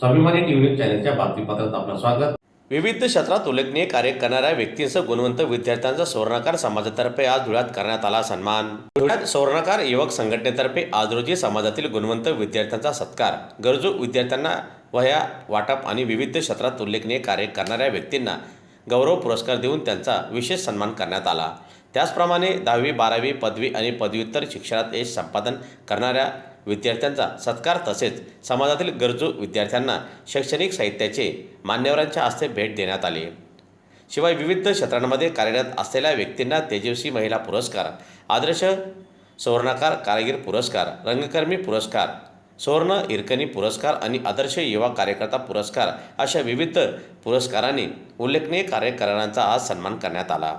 स्वाभिमानी न्यूज चॅनलच्या बातमीपत्रात आपलं स्वागत. विविध क्षेत्रात उल्लेखनीय कार्य करणाऱ्या व्यक्तींसह गुणवंत विद्यार्थ्यांचा सुवर्णकार समाजातर्फे आज धुळ्यात करण्यात आला सन्मान. धुळ्यात सुवर्णकार युवक संघटनेतर्फे आज रोजी समाजातील गुणवंत विद्यार्थ्यांचा सत्कार. गरजू विद्यार्थ्यांना वह्या वाटप आणि विविध क्षेत्रात उल्लेखनीय कार्य करणाऱ्या व्यक्तींना गौरव पुरस्कार देऊन त्यांचा विशेष सन्मान करण्यात आला. त्याचप्रमाणे दहावी बारावी पदवी आणि पदव्युत्तर शिक्षणात यश संपादन करणाऱ्या विद्यार्थ्यांचा सत्कार तसेच समाजातील गरजू विद्यार्थ्यांना शैक्षणिक साहित्याचे मान्यवरांच्या हस्ते भेट देण्यात आली. शिवाय विविध क्षेत्रांमध्ये कार्यरत असलेल्या व्यक्तींना तेजस्वी महिला पुरस्कार आदर्श सुवर्णकार कारागीर पुरस्कार रंगकर्मी पुरस्कार सुवर्ण इरकणी पुरस्कार आणि आदर्श युवा कार्यकर्ता पुरस्कार अशा विविध पुरस्कारांनी उल्लेखनीय कार्य करणाऱ्यांचा आज सन्मान करण्यात आला.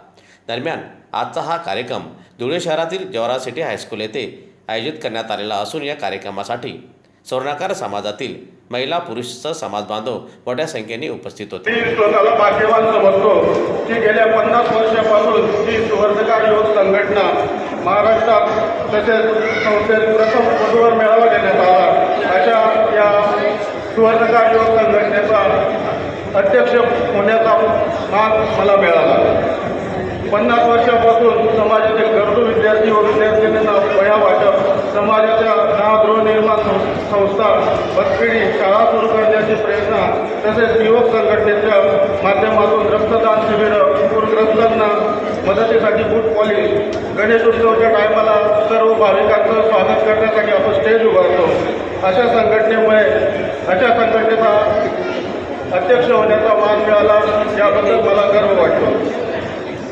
दरम्यान आजचा हा कार्यक्रम धुळे शहरातील जवाहर सिटी हायस्कूल येथे आयोजित करण्यात आलेला असून या कार्यक्रमासाठी स्वर्णकार समाजातील महिला पुरुष समाज बांधव मोठ्या संख्येने उपस्थित होते. मी स्वतःला भाग्यवान समजतो की गेल्या पन्नास वर्षापासून ही सुवर्णकार युवक संघटना महाराष्ट्रात तसेच संस्थेत प्रथम पदवर मेळावा घेण्यात आला. अशा या सुवर्णकार युवक संघटनेचा अध्यक्ष होण्याचा मान मला मिळाला. पन्नास वर्षापासून समाजातील संस्था बसपिढी शाळा सुरू करण्याची प्रेरणा तसेच युवक संघटनेच्या माध्यमातून रक्तदान शिबिरं पूरग्रस्तांना मदतीसाठी बूट पॉलिश गणेश उत्सवाच्या टायमाला सर्व भाविकांचं स्वागत करण्यासाठी आपण स्टेज उभारतो अशा संघटनेमुळे अशा संघटनेचा अध्यक्ष होण्याचा मान मिळाला याबद्दल मला गर्व वाटतो.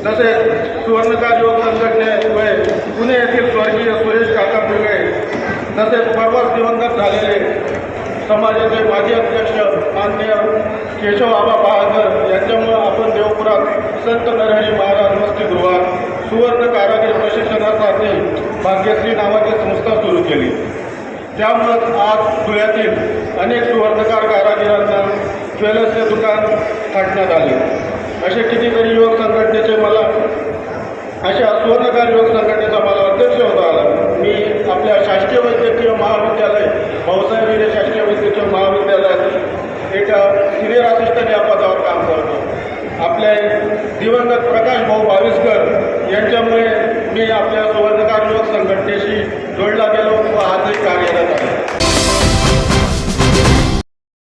तसेच सुवर्णकार युवक संघटनेमुळे पुणे येथे तसेच परवाच दिवंगत झालेले समाजाचे माजी अध्यक्ष मान्य केशव आबा बहादर यांच्यामुळं आपण देवपुरात संत नरहरी महाराज वसतिगृहात सुवर्ण कारागीर प्रशिक्षणासाठी भाग्यश्री नावाची संस्था सुरू केली. त्यामुळं आज धुळ्यातील अनेक सुवर्णकार कारागिरांना ज्वेलर्सचे दुकान काढण्यात आले. असे कितीतरी युवक संघटनेचे मला अशा सुवर्णकार युवक संघटनेचा मला अध्यक्ष होता आला मी आपल्या शासकीय वैद्यकीय महाविद्यालय भाऊसाहेब हिरे शासकीय वैद्यकीय महाविद्यालयात सिनियर असिस्टंट या पदावर काम करतो. आपले दिवंगत प्रकाश भाऊ भाविस्कर यांच्यामुळे मी आपल्या सुवर्णकार युवक संघटनेशी जोडला